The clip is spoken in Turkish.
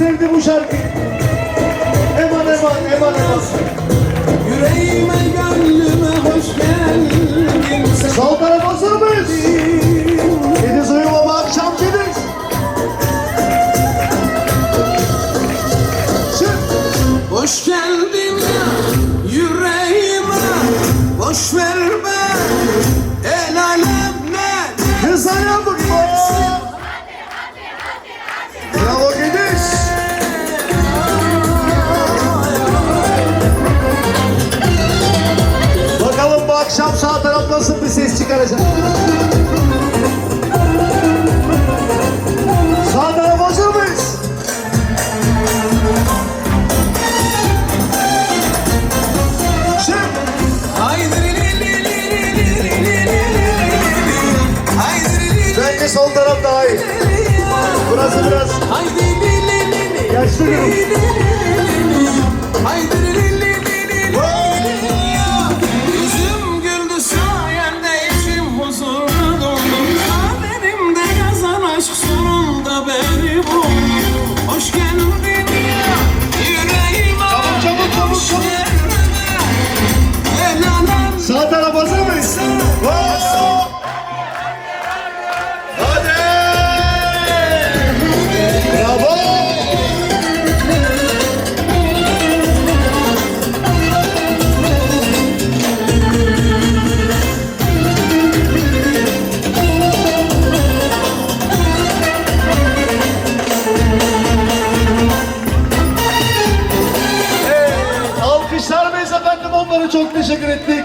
sevdi bu şarkıyı. Eman eman eman eman. Yüreğime gönlüme hoş geldin sen Sol taraf hazır mıyız? Deniz uyuma bu akşam. Çık. Hoş geldin ya yüreğime Boş ver akşam sağ taraf nasıl bir ses çıkaracak? Sağ taraf hazır mıyız? Şimdi. Bence sol taraf daha iyi. Burası biraz yaşlı görünüyor. Hoş geldin. Onlara çok teşekkür ettik.